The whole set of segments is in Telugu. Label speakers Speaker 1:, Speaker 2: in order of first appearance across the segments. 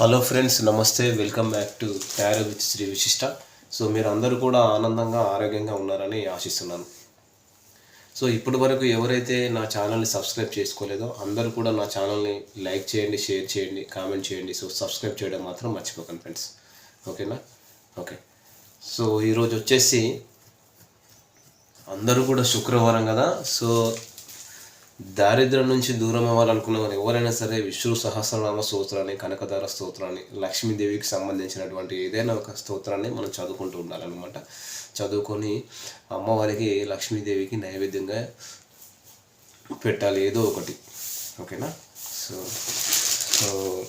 Speaker 1: హలో ఫ్రెండ్స్ నమస్తే. Welcome back to Parrot with Sri Vishishta. So మీరు అందరూ కూడా ఆనందంగా ఆరోగ్యంగా ఉన్నారని ఆశిస్తున్నాను. సో ఇప్పటి వరకు ఎవరైతే నా ఛానల్ని సబ్స్క్రైబ్ చేసుకోలేదో అందరూ కూడా నా ఛానల్ని లైక్ చేయండి షేర్ చేయండి కామెంట్ చేయండి. సో సబ్స్క్రైబ్ చేయడం మాత్రం మర్చిపోకండి ఫ్రెండ్స్. ఓకేనా? ఓకే. సో ఈరోజు వచ్చేసి అందరూ కూడా శుక్రవారం కదా. సో దారిద్ర్యం నుంచి దూరం అవ్వాలనుకున్న వారు ఎవరైనా సరే విష్ణు సహస్రనామ స్తోత్రాన్ని కనకదార స్తోత్రాన్ని లక్ష్మీదేవికి సంబంధించినటువంటి ఏదైనా ఒక స్తోత్రాన్ని మనం చదువుకుంటూ ఉండాలన్నమాట. చదువుకొని అమ్మవారికి లక్ష్మీదేవికి నైవేద్యంగా పెట్టాలి ఏదో ఒకటి. ఓకేనా? సో సో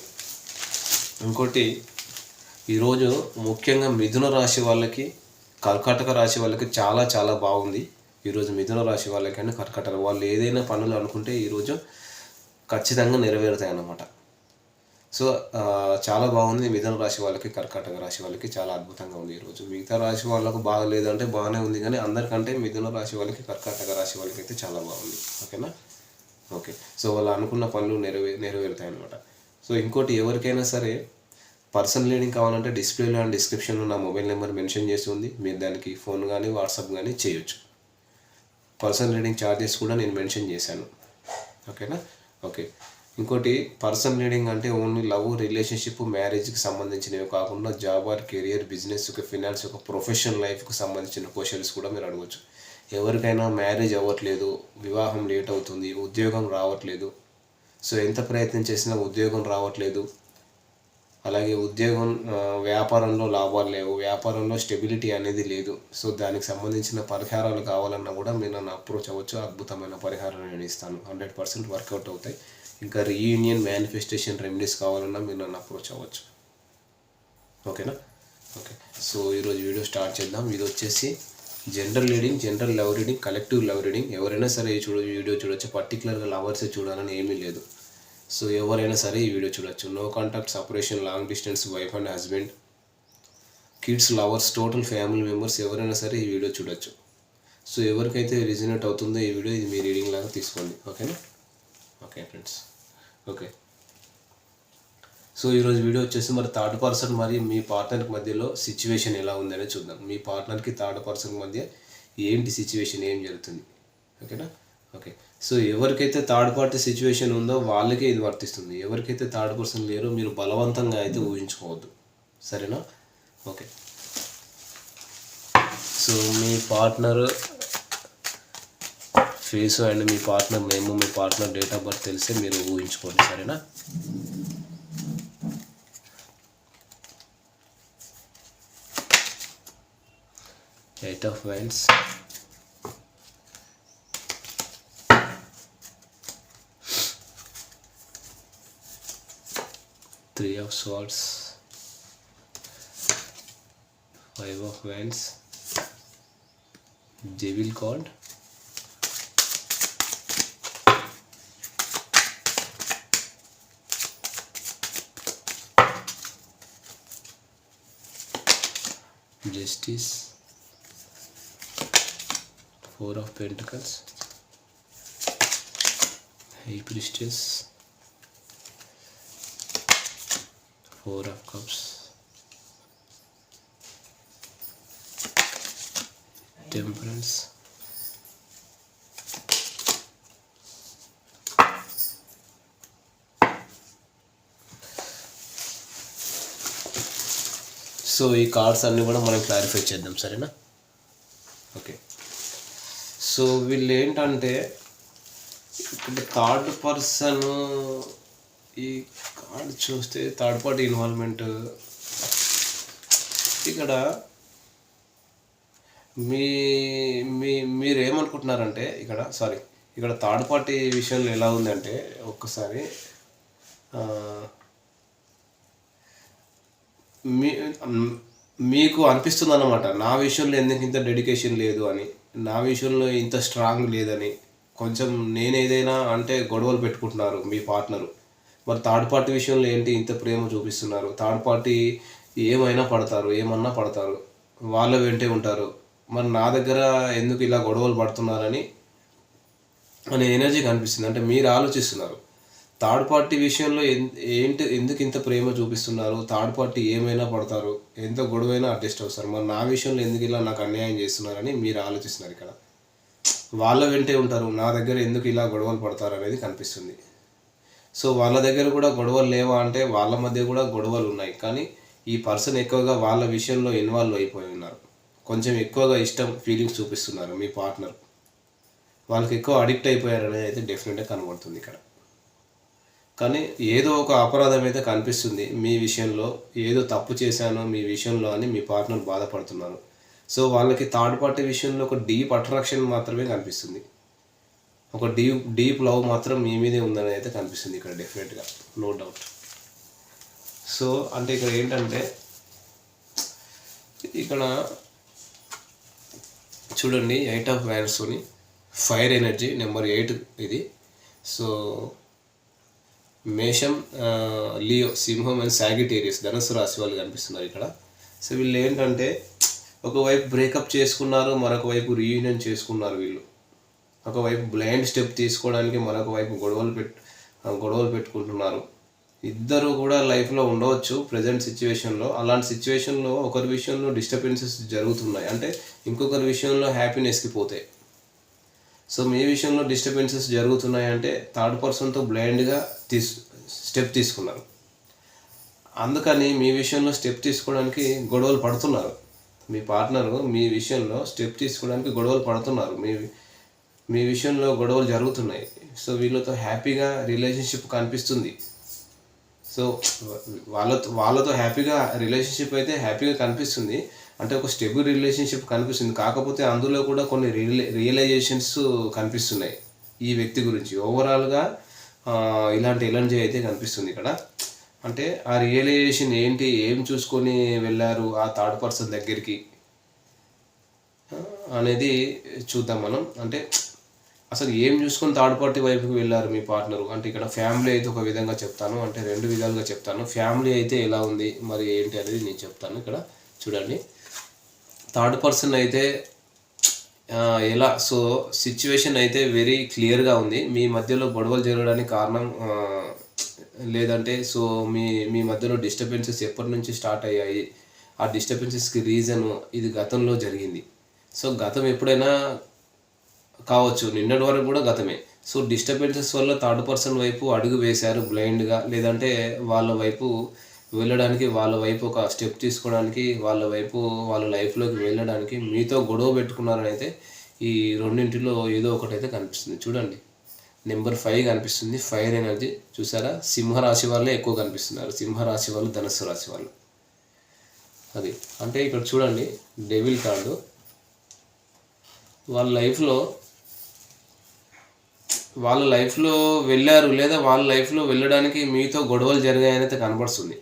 Speaker 1: ఇంకోటి ఈరోజు ముఖ్యంగా మిథున రాశి వాళ్ళకి కర్కాటక రాశి వాళ్ళకి చాలా చాలా బాగుంది. ఈరోజు మిథున రాశి వాళ్ళకైనా కర్కాటక వాళ్ళు ఏదైనా పనులు అనుకుంటే ఈరోజు ఖచ్చితంగా నెరవేరుతాయి అన్నమాట సో చాలా బాగుంది మిథున రాశి వాళ్ళకి కర్కాటక రాశి వాళ్ళకి చాలా అద్భుతంగా ఉంది ఈరోజు. మిగతా రాశి వాళ్ళకు బాగలేదంటే బాగానే ఉంది కానీ అందరికంటే మిథున రాశి వాళ్ళకి కర్కాటక రాశి వాళ్ళకి అయితే చాలా బాగుంది. ఓకేనా? ఓకే. సో వాళ్ళు అనుకున్న పనులు నెరవే నెరవేరుతాయి అనమాట సో ఇంకోటి ఎవరికైనా సరే పర్సనల్ లీడింగ్ కావాలంటే డిస్ప్లేలో అండ్ డిస్క్రిప్షన్లో నా మొబైల్ నెంబర్ మెన్షన్ చేసి ఉంది. మీరు దానికి ఫోన్ కానీ వాట్సాప్ కానీ చేయొచ్చు. పర్సనల్ రీడింగ్ ఛార్జెస్ కూడా నేను మెన్షన్ చేశాను. ఓకేనా? ఓకే. ఇంకోటి పర్సనల్ రీడింగ్ అంటే ఓన్లీ లవ్ రిలేషన్షిప్ మ్యారేజ్కి సంబంధించినవి కాకుండా జాబ్ ఆర్ కెరియర్ బిజినెస్ ఒక ఫినాన్స్ ఒక ప్రొఫెషనల్ లైఫ్కి సంబంధించిన క్వశ్చన్స్ కూడా మీరు అడగవచ్చు ఎవరికైనా మ్యారేజ్ అవ్వట్లేదు వివాహం లేట్ అవుతుంది ఉద్యోగం రావట్లేదు. సో ఎంత ప్రయత్నం చేసినా ఉద్యోగం రావట్లేదు అలాగే ఉద్యోగం వ్యాపారంలో లాభాలు లేవు వ్యాపారంలో స్టెబిలిటీ అనేది లేదు. సో దానికి సంబంధించిన పరిహారాలు కావాలన్నా కూడా మీరు నన్ను అప్రోచ్ అవ్వచ్చు. అద్భుతమైన పరిహారం నేను ఇస్తాను. హండ్రెడ్ పర్సెంట్ వర్కౌట్ అవుతాయి. ఇంకా రీయూనియన్ మేనిఫెస్టేషన్ రెమెడీస్ కావాలన్నా మీరు నన్ను అప్రోచ్ అవ్వచ్చు. ఓకేనా? ఓకే. సో ఈరోజు వీడియో స్టార్ట్ చేద్దాం. ఇది వచ్చేసి general reading general love reading collective love reading. ఎవరైనా సరే చూడ వీడియో చూడొచ్చు. పర్టికులర్గా లవర్సే చూడాలని ఏమీ లేదు. సో ఎవరైనా సరే ఈ వీడియో చూడొచ్చు. No contact separation long distance wife and husband kids lovers total family members ఎవరైనా సరే ఈ వీడియో చూడొచ్చు. సో ఎవరికైతే రిజనేట్ అవుతుందో ఈ వీడియో ఇది మీ రీడింగ్ లాగా తీసుకోండి. ఓకేనా ఓకే ఫ్రెండ్స్ ఓకే సో ఈరోజు వీడియో వచ్చేసి మరి థర్డ్ పర్సన్ మరి మీ పార్ట్నర్కి మధ్యలో సిచ్యువేషన్ ఎలా ఉందనే చూద్దాం. మీ పార్ట్నర్కి థర్డ్ పర్సన్ మధ్య ఏంటి సిచ్యువేషన్ ఏం జరుగుతుంది? ఓకేనా ఓకే సో ఎవరికైతే థర్డ్ పార్టీ సిచ్యువేషన్ ఉందో వాళ్ళకే ఇది వర్తిస్తుంది. ఎవరికైతే థర్డ్ పర్సన్ లేరో మీరు బలవంతంగా అయితే ఊహించుకోవద్దు. సరేనా? ఓకే. సో మీ పార్ట్నర్ ఫేస్ అండ్ మీ పార్ట్నర్ నేమ్ మీ పార్ట్నర్ డేట్ ఆఫ్ బర్త్ తెలిస్తే మీరు ఊహించుకోండి. సరేనా? Eight of wands three of swords five of wands devil card justice four of pentacles high priestess four of cups. Temperance. So ఈ కార్డ్స్ అన్నీ కూడా మనం క్లారిఫై చేద్దాం సరేనా? ఓకే సో వీళ్ళు ఏంటంటే ఇప్పుడు థర్డ్ పర్సన్ ఈ కార్డ్ చూస్తే థర్డ్ పార్టీ ఇన్వాల్వ్మెంట్ ఇక్కడ మీ మీ మీరు ఏమనుకుంటున్నారంటే ఇక్కడ సారీ ఇక్కడ థర్డ్ పార్టీ విషయంలో ఎలా ఉందంటే ఒక్కసారి మీ మీకు అనిపిస్తుంది అనమాట నా విషయంలో ఎందుకు ఇంత డెడికేషన్ లేదు అని నా విషయంలో ఇంత స్ట్రాంగ్ లేదని కొంచెం నేను ఏదైనా అంటే గొడవలు పెట్టుకుంటున్నారు మీ పార్ట్నరు మరి థర్డ్ పార్టీ విషయంలో ఏంటి ఇంత ప్రేమ చూపిస్తున్నారు? థర్డ్ పార్టీ ఏమైనా పడతారు? ఏమన్నా పడతారు? వాళ్ళ వెంటే ఉంటారు. మరి నా దగ్గర ఎందుకు ఇలా గొడవలు పడుతున్నారని అనే ఎనర్జీ కనిపిస్తుంది. అంటే మీరు ఆలోచిస్తున్నారు. థర్డ్ పార్టీ విషయంలో ఏంటి ఎందుకు ఇంత ప్రేమ చూపిస్తున్నారు? థర్డ్ పార్టీ ఏమైనా పడతారు? ఎంత గొడవైనా అడ్జస్ట్ అవుతారు. మరి నా విషయంలో ఎందుకు ఇలా నాకు అన్యాయం చేస్తున్నారని మీరు ఆలోచిస్తున్నారు ఇక్కడ. వాళ్ళ వెంటే ఉంటారు. నా దగ్గర ఎందుకు ఇలా గొడవలు పడతారు అనేది కనిపిస్తుంది. సో వాళ్ళ దగ్గర కూడా గొడవలు లేవా అంటే వాళ్ళ మధ్య కూడా గొడవలు ఉన్నాయి. కానీ ఈ పర్సన్ ఎక్కువగా వాళ్ళ విషయంలో ఇన్వాల్వ్ అయిపోయి ఉన్నారు. కొంచెం ఎక్కువగా ఇష్టం ఫీలింగ్స్ చూపిస్తున్నారు మీ పార్ట్నర్. వాళ్ళకి ఎక్కువ అడిక్ట్ అయిపోయారు అనేది అయితే డెఫినెట్గా కనబడుతుంది ఇక్కడ. కానీ ఏదో ఒక అపరాధం అయితే కనిపిస్తుంది. మీ విషయంలో ఏదో తప్పు చేశానో మీ విషయంలో అని మీ పార్ట్నర్ బాధపడుతున్నారు. సో వాళ్ళకి థర్డ్ పార్టీ విషయంలో ఒక డీప్ అట్రాక్షన్ మాత్రమే కనిపిస్తుంది. ఒక డీప్ డీప్ లవ్ మాత్రం మీ మీదే ఉందని అయితే కనిపిస్తుంది ఇక్కడ డెఫినెట్గా నో డౌట్ సో అంటే ఇక్కడ ఏంటంటే ఇక్కడ చూడండి ఎయిట్ ఆఫ్ వ్యాన్స్తోని ఫైర్ ఎనర్జీ నెంబర్ ఎయిట్ ఇది. సో మేషం లియో సింహం అండ్ సాగిటేరియస్ ధనుసు రాశి వాళ్ళు కనిపిస్తున్నారు ఇక్కడ. సో వీళ్ళు ఏంటంటే ఒకవైపు బ్రేకప్ చేసుకున్నారు మరొక వైపు రీయూనియన్ చేసుకున్నారు వీళ్ళు. ఒకవైపు బ్లైండ్ స్టెప్ తీసుకోవడానికి మరొక వైపు గొడవలు పెట్ గొడవలు పెట్టుకుంటున్నారు. ఇద్దరు కూడా లైఫ్లో ఉండవచ్చు ప్రజెంట్ సిచ్యువేషన్లో అలాంటి సిచ్యువేషన్లో ఒకరి విషయంలో డిస్టర్బెన్సెస్ జరుగుతున్నాయి. అంటే ఇంకొకరి విషయంలో హ్యాపీనెస్కి పోతాయి సో మీ విషయంలో డిస్టర్బెన్సెస్ జరుగుతున్నాయి అంటే థర్డ్ పర్సన్తో బ్లైండ్గా తీసు స్టెప్ తీసుకున్నారు. అందుకని మీ విషయంలో స్టెప్ తీసుకోవడానికి గొడవలు పడుతున్నారు. మీ పార్ట్నర్ మీ విషయంలో స్టెప్ తీసుకోవడానికి గొడవలు పడుతున్నారు. మీ మీ విషయంలో గొడవలు జరుగుతున్నాయి. సో వీళ్ళతో హ్యాపీగా రిలేషన్షిప్ కనిపిస్తుంది. సో వాళ్ళతో వాళ్ళతో హ్యాపీగా రిలేషన్షిప్ అయితే హ్యాపీగా కనిపిస్తుంది. అంటే ఒక స్టెబుల్ రిలేషన్షిప్ కనిపిస్తుంది. కాకపోతే అందులో కూడా కొన్ని రియలై రియలైజేషన్స్ కనిపిస్తున్నాయి ఈ వ్యక్తి గురించి. ఓవరాల్గా ఇలాంటి ఎలర్జీ అయితే కనిపిస్తుంది ఇక్కడ. అంటే ఆ రియలైజేషన్ ఏంటి? ఏం చూసుకొని వెళ్ళారు ఆ థర్డ్ పర్సన్ దగ్గరికి? అనేది చూద్దాం మనం. అంటే అసలు ఏం చూసుకొని థర్డ్ పార్టీ వైపుకి వెళ్ళారు మీ పార్ట్నరు అంటే ఇక్కడ ఫ్యామిలీ అయితే ఒక విధంగా చెప్తాను అంటే రెండు విధాలుగా చెప్తాను. ఫ్యామిలీ అయితే ఎలా ఉంది మరి ఏంటి అనేది నేను చెప్తాను ఇక్కడ. చూడండి. థర్డ్ పర్సన్ అయితే ఎలా సో సిచ్యువేషన్ అయితే వెరీ క్లియర్గా ఉంది. మీ మధ్యలో గొడవలు జరగడానికి కారణం లేదంటే సో మీ మీ మధ్యలో డిస్టర్బెన్సెస్ ఎప్పటి నుంచి స్టార్ట్ అయ్యాయి? ఆ డిస్టర్బెన్సెస్కి రీజను ఇది గతంలో జరిగింది. సో గతం ఎప్పుడైనా కావచ్చు. నిన్నటి వరకు కూడా గతమే. సో డిస్టర్బెన్సెస్ వల్ల థర్డ్ పర్సన్ వైపు అడుగు వేశారు బ్లైండ్గా. లేదంటే వాళ్ళ వైపు వెళ్ళడానికి వాళ్ళ వైపు ఒక స్టెప్ తీసుకోవడానికి వాళ్ళ వైపు వాళ్ళ లైఫ్లోకి వెళ్ళడానికి మీతో గొడవ పెట్టుకున్నారని అయితే ఈ రెండింటిలో ఏదో ఒకటి అయితే కనిపిస్తుంది. చూడండి. నెంబర్ ఫైవ్ కనిపిస్తుంది. Fire energy. చూసారా? సింహరాశి వాళ్ళే ఎక్కువ కనిపిస్తున్నారు. సింహరాశి వాళ్ళు ధనుస్సు రాశి వాళ్ళు. అది. అంటే ఇక్కడ చూడండి. Devil card. వాళ్ళ లైఫ్లో వాళ్ళ లైఫ్లో వెళ్ళారు లేదా వాళ్ళ లైఫ్లో వెళ్ళడానికి మీతో గొడవలు జరిగాయని అయితే కనబడుతుంది.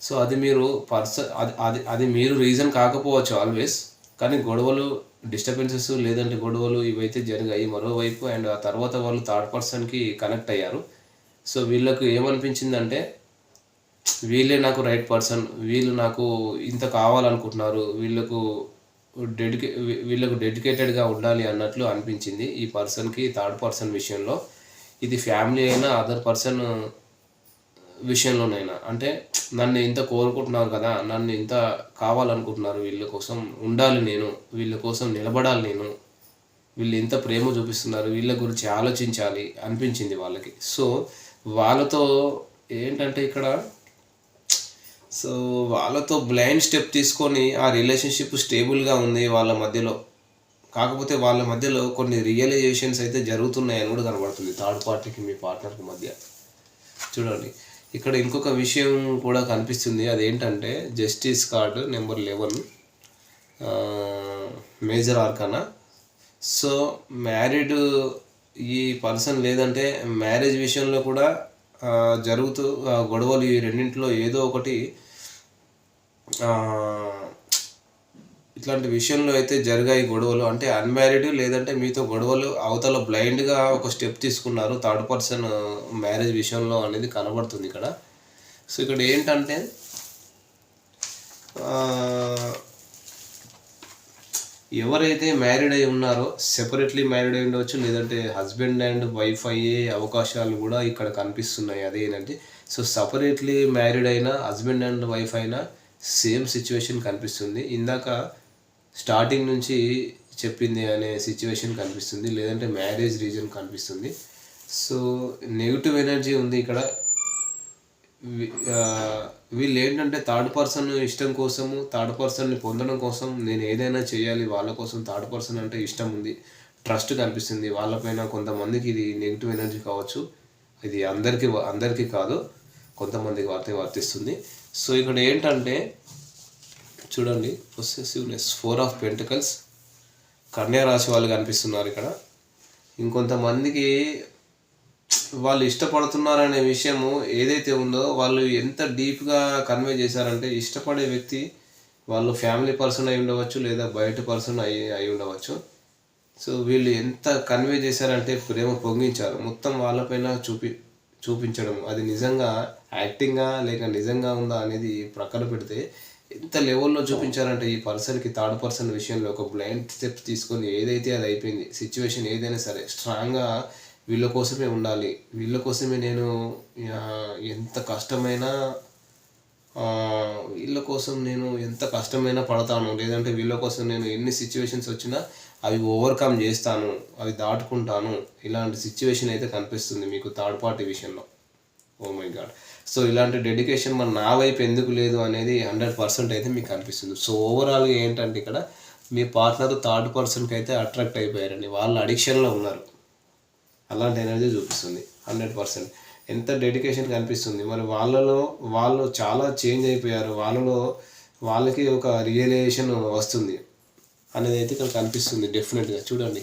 Speaker 1: సో అది మీరు పర్సన్ అది అది అది మీరు రీజన్ కాకపోవచ్చు ఆల్వేస్ కానీ గొడవలు డిస్టర్బెన్సెస్ లేదంటే గొడవలు ఇవైతే జరిగాయి. మరోవైపు అండ్ ఆ తర్వాత వాళ్ళు థర్డ్ పర్సన్కి కనెక్ట్ అయ్యారు. సో వీళ్ళకు ఏమనిపించిందంటే వీళ్ళే నాకు రైట్ పర్సన్ వీళ్ళు నాకు ఇంత కావాలనుకుంటున్నారు వీళ్ళకు డెడికే వీళ్ళకు డెడికేటెడ్గా ఉండాలి అన్నట్లు అనిపించింది ఈ పర్సన్కి థర్డ్ పర్సన్ విషయంలో. ఇది ఫ్యామిలీ అయినా అదర్ పర్సన్ విషయంలోనైనా. అంటే నన్ను ఇంత కోరుకుంటున్నారు కదా నన్ను ఇంత కావాలనుకుంటున్నారు వీళ్ళ కోసం ఉండాలి నేను వీళ్ళ కోసం నిలబడాలి నేను వీళ్ళు ఎంత ప్రేమ చూపిస్తున్నారు వీళ్ళ గురించి ఆలోచించాలి అనిపించింది వాళ్ళకి. సో వాళ్ళతో ఏంటంటే ఇక్కడ సో వాళ్ళతో బ్లైండ్ స్టెప్ తీసుకొని ఆ రిలేషన్షిప్ స్టేబుల్గా ఉంది వాళ్ళ మధ్యలో. కాకపోతే వాళ్ళ మధ్యలో కొన్ని రియలైజేషన్స్ అయితే జరుగుతున్నాయని కూడా కనబడుతుంది థర్డ్ పార్టీకి మీ పార్ట్నర్కి మధ్య. చూడండి ఇక్కడ ఇంకొక విషయం కూడా కనిపిస్తుంది. అదేంటంటే justice card number eleven major arcana so married ఈ పర్సన్ లేదంటే మ్యారేజ్ విషయంలో కూడా జరుగుతూ గొడవలు ఈ రెండింటిలో ఏదో ఒకటి ఇట్లాంటి విషయంలో అయితే జరిగాయి గొడవలు. అంటే అన్మ్యారీడ్ లేదంటే మీతో గొడవలు అవతల బ్లైండ్గా ఒక స్టెప్ తీసుకున్నారు. థర్డ్ పర్సన్ మ్యారేజ్ విషయంలో అనేది కనబడుతుంది ఇక్కడ. సో ఇక్కడ ఏంటంటే ఎవరైతే మ్యారీడ్ అయి ఉన్నారో సెపరేట్లీ మ్యారీడ్ అయి ఉండవచ్చు లేదంటే హస్బెండ్ అండ్ వైఫ్ అయ్యే అవకాశాలు కూడా ఇక్కడ కనిపిస్తున్నాయి అదేంటంటే సో సపరేట్లీ మ్యారీడ్ అయినా హస్బెండ్ అండ్ వైఫ్ అయినా సేమ్ సిచ్యువేషన్ కనిపిస్తుంది. ఇందాక స్టార్టింగ్ నుంచి చెప్పింది అనే సిచ్యువేషన్ కనిపిస్తుంది లేదంటే మ్యారేజ్ రీజన్ కనిపిస్తుంది. సో నెగిటివ్ ఎనర్జీ ఉంది ఇక్కడ. వీళ్ళు ఏంటంటే థర్డ్ పర్సన్ ఇష్టం కోసము థర్డ్ పర్సన్ని పొందడం కోసం నేను ఏదైనా చేయాలి వాళ్ళ కోసం థర్డ్ పర్సన్ అంటే ఇష్టం ఉంది ట్రస్ట్ కనిపిస్తుంది. వాళ్ళపైన కొంతమందికి ఇది నెగిటివ్ ఎనర్జీ కావచ్చు. ఇది అందరికీ అందరికీ కాదు కొంతమందికి వర్తి వర్తిస్తుంది. సో ఇక్కడ ఏంటంటే చూడండి పొసెసివ్నెస్ ఫోర్ ఆఫ్ పెంటికల్స్ కన్యా రాశి వాళ్ళు కనిపిస్తున్నారు ఇక్కడ. ఇంకొంతమందికి వాళ్ళు ఇష్టపడుతున్నారనే విషయము ఏదైతే ఉందో వాళ్ళు ఎంత డీప్గా కన్వే చేశారంటే ఇష్టపడే వ్యక్తి వాళ్ళు ఫ్యామిలీ పర్సన్ అయి ఉండవచ్చు లేదా బయట పర్సన్ అయి అయి ఉండవచ్చు. సో వీళ్ళు ఎంత కన్వే చేశారంటే ప్రేమ పొంగించారు. మొత్తం వాళ్ళపైన చూపి చూపించడం. అది నిజంగా యాక్టింగా లేక నిజంగా ఉందా అనేది ప్రక్కన పెడితే ఎంత లెవెల్లో చూపించారంటే ఈ పర్సన్కి థర్డ్ పర్సన్ విషయంలో ఒక బ్లైండ్ స్టెప్స్ తీసుకొని ఏదైతే అది అయిపోయింది సిచ్యువేషన్ ఏదైనా సరే స్ట్రాంగ్గా వీళ్ళ కోసమే ఉండాలి. వీళ్ళ కోసమే నేను ఎంత కష్టమైనా వీళ్ళ కోసం నేను ఎంత కష్టమైనా పడతాను. లేదంటే వీళ్ళ కోసం నేను ఎన్ని సిచ్యువేషన్స్ వచ్చినా అవి ఓవర్కమ్ చేస్తాను అవి దాటుకుంటాను. ఇలాంటి సిచ్యువేషన్ అయితే కనిపిస్తుంది మీకు థర్డ్ పార్టీ విషయంలో. ఓ మై గాడ్ సో ఇలాంటి డెడికేషన్ మన నా వైపు ఎందుకు లేదు అనేది హండ్రెడ్ పర్సెంట్ అయితే మీకు కనిపిస్తుంది. సో ఓవరాల్గా ఏంటంటే ఇక్కడ మీ పార్ట్నర్ థర్డ్ పర్సన్కి అయితే అట్రాక్ట్ అయిపోయారండి. వాళ్ళు అడిక్షన్లో ఉన్నారు. అలాంటి ఎనర్జీ చూపిస్తుంది హండ్రెడ్ పర్సెంట్. ఎంత డెడికేషన్ కనిపిస్తుంది. మరి వాళ్ళలో వాళ్ళు చాలా చేంజ్ అయిపోయారు. వాళ్ళలో వాళ్ళకి ఒక రియలైజేషన్ వస్తుంది అనేది అయితే ఇక్కడ కనిపిస్తుంది డెఫినెట్గా. చూడండి.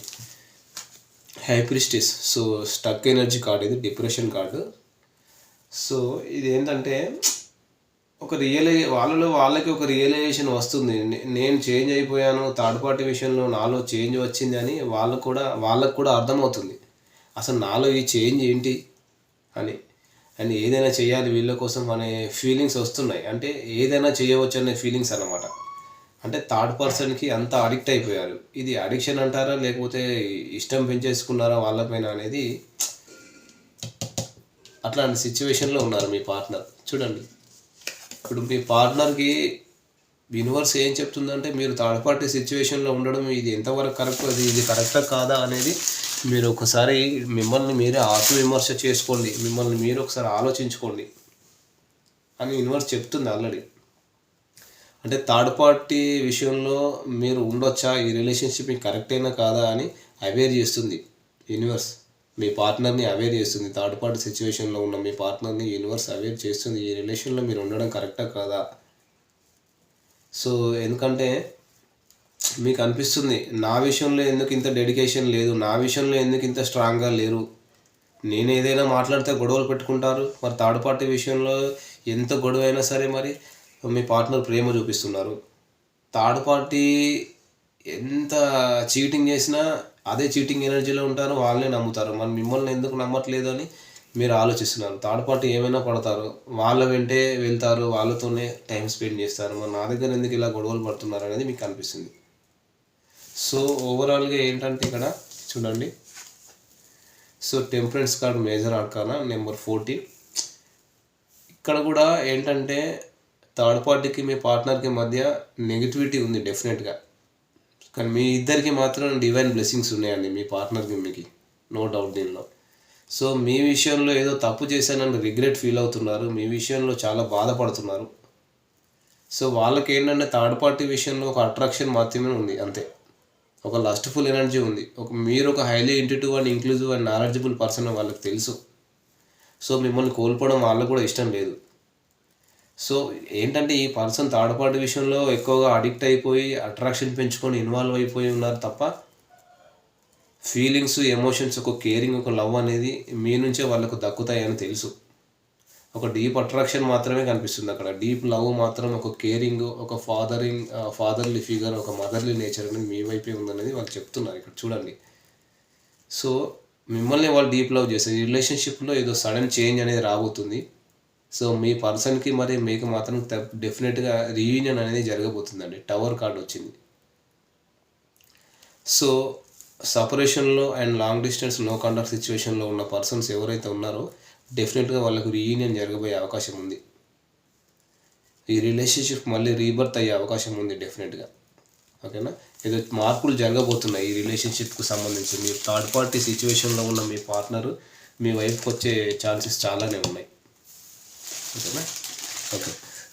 Speaker 1: High priestess. So stuck energy card ఇది డిప్రెషన్ కార్డు. సో ఇది ఏంటంటే ఒక రియలై వాళ్ళలో వాళ్ళకి ఒక రియలైజేషన్ వస్తుంది. నేను చేంజ్ అయిపోయాను థర్డ్ పార్టీ విషయంలో నాలో చేంజ్ వచ్చింది అని వాళ్ళకు కూడా వాళ్ళకు కూడా అర్థమవుతుంది. అసలు నాలో ఈ చేంజ్ ఏంటి అని అండ్ ఏదైనా చేయాలి వీళ్ళ కోసం అనే ఫీలింగ్స్ వస్తున్నాయి. అంటే ఏదైనా చేయవచ్చు అనే ఫీలింగ్స్ అనమాట అంటే థర్డ్ పర్సన్కి అంత అడిక్ట్ అయిపోయారు. ఇది అడిక్షన్ అంటారా లేకపోతే ఇష్టం పెంచేసుకున్నారా వాళ్ళపైన అనేది అట్లాంటి సిచ్యువేషన్లో ఉన్నారు మీ పార్ట్నర్ చూడండి. ఇప్పుడు మీ పార్ట్నర్కి యూనివర్స్ ఏం చెప్తుందంటే మీరు థర్డ్ పార్టీ సిచ్యువేషన్లో ఉండడం ఇది ఎంతవరకు కరెక్ట్ అది ఇది కరెక్టా కాదా అనేది మీరు ఒకసారి మిమ్మల్ని మీరే ఆత్మవిమర్శ చేసుకోండి. మిమ్మల్ని మీరు ఒకసారి ఆలోచించుకోండి. అని యూనివర్స్ చెప్తుంది ఆల్రెడీ అంటే థర్డ్ పార్టీ విషయంలో మీరు ఉండొచ్చా? ఈ రిలేషన్షిప్ మీకు కరెక్ట్ అయినా కాదా అని అవేర్ చేస్తుంది యూనివర్స్ మీ పార్ట్నర్ని అవేర్ చేస్తుంది. థర్డ్ పార్టీ సిచ్యువేషన్లో ఉన్న మీ పార్ట్నర్ని యూనివర్స్ అవేర్ చేస్తుంది. ఈ రిలేషన్లో మీరు ఉండడం కరెక్టా కాదా? సో ఎందుకంటే మీకు అనిపిస్తుంది నా విషయంలో ఎందుకు ఇంత డెడికేషన్ లేదు నా విషయంలో ఎందుకు ఇంత స్ట్రాంగ్గా లేరు? నేను ఏదైనా మాట్లాడితే గొడవలు పెట్టుకుంటారు మరి థర్డ్ పార్టీ విషయంలో ఎంత గొడవ అయినా సరే మరి మీ పార్ట్నర్ ప్రేమ చూపిస్తున్నారు. థర్డ్ పార్టీ ఎంత చీటింగ్ చేసినా అదే చీటింగ్ ఎనర్జీలో ఉంటారు వాళ్ళనే నమ్ముతారు. మరి మిమ్మల్ని ఎందుకు నమ్మట్లేదు అని మీరు ఆలోచిస్తున్నారు. థర్డ్ పార్టీ ఏమైనా పడతారు? వాళ్ళ వెంటే వెళ్తారు వాళ్ళతోనే టైం స్పెండ్ చేస్తారు. మరి నా దగ్గర ఎందుకు ఇలా గొడవలు పడుతున్నారు అనేది మీకు అనిపిస్తుంది. సో ఓవరాల్గా ఏంటంటే ఇక్కడ చూడండి. So temperance card major arcana? Number fourteen. ఇక్కడ కూడా ఏంటంటే థర్డ్ పార్టీకి మీ పార్ట్నర్కి మధ్య నెగిటివిటీ ఉంది డెఫినెట్గా. కానీ మీ ఇద్దరికి మాత్రం డివైన్ బ్లెస్సింగ్స్ ఉన్నాయండి మీ పార్ట్నర్కి మీకు. నో డౌట్ దీనిలో. సో మీ విషయంలో ఏదో తప్పు చేశానని రిగ్రెట్ ఫీల్ అవుతున్నారు. మీ విషయంలో చాలా బాధపడుతున్నారు. సో వాళ్ళకి ఏంటంటే థర్డ్ పార్టీ విషయంలో ఒక అట్రాక్షన్ మాత్రమే ఉంది అంతే. ఒక లస్ట్ఫుల్ ఎనర్జీ ఉంది. ఒక మీరు ఒక highly intuitive and inclusive and knowledgeable person వాళ్ళకి తెలుసు. సో మిమ్మల్ని కోల్పోవడం వాళ్ళకు కూడా ఇష్టం లేదు. సో ఏంటంటే ఈ పర్సన్ థర్డ్ పార్టీ విషయంలో ఎక్కువగా అడిక్ట్ అయిపోయి అట్రాక్షన్ పెంచుకొని ఇన్వాల్వ్ అయిపోయి ఉన్నారు తప్ప ఫీలింగ్స్ ఎమోషన్స్ ఒక కేరింగ్ ఒక లవ్ అనేది మీ నుంచే వాళ్ళకు దక్కుతాయని తెలుసు. ఒక డీప్ అట్రాక్షన్ మాత్రమే కనిపిస్తుంది అక్కడ. డీప్ లవ్ మాత్రం ఒక కేరింగ్ ఒక ఫాదరింగ్ ఫాదర్లీ ఫిగర్ ఒక మదర్లీ నేచర్ అనేది మీ వైపే ఉందనేది వాళ్ళు చెప్తున్నారు ఇక్కడ చూడండి. సో మిమ్మల్ని వాళ్ళు డీప్ లవ్ చేస్తారు. ఈ రిలేషన్షిప్లో ఏదో సడన్ చేంజ్ అనేది రాబోతుంది. సో మీ పర్సన్కి మరి మీకు మాత్రం డెఫినెట్గా రీయూనియన్ అనేది జరగబోతుందండి. టవర్ కార్డ్ వచ్చింది. So సపరేషన్లో and long distance no contact సిచ్యువేషన్లో ఉన్న పర్సన్స్ ఎవరైతే ఉన్నారో డెఫినెట్గా వాళ్ళకు రీయూనియన్ జరగబోయే అవకాశం ఉంది. ఈ రిలేషన్షిప్ మళ్ళీ రీబర్త్ అయ్యే అవకాశం ఉంది డెఫినెట్గా. ఓకేనా? ఏదో మార్పులు జరగబోతున్నాయి ఈ రిలేషన్షిప్కి సంబంధించి. మీరు థర్డ్ పార్టీ సిచ్యువేషన్లో ఉన్న మీ పార్ట్నర్ మీ వైఫ్కి వచ్చే ఛాన్సెస్ చాలానే ఉన్నాయి. ఓకేనా? ఓకే.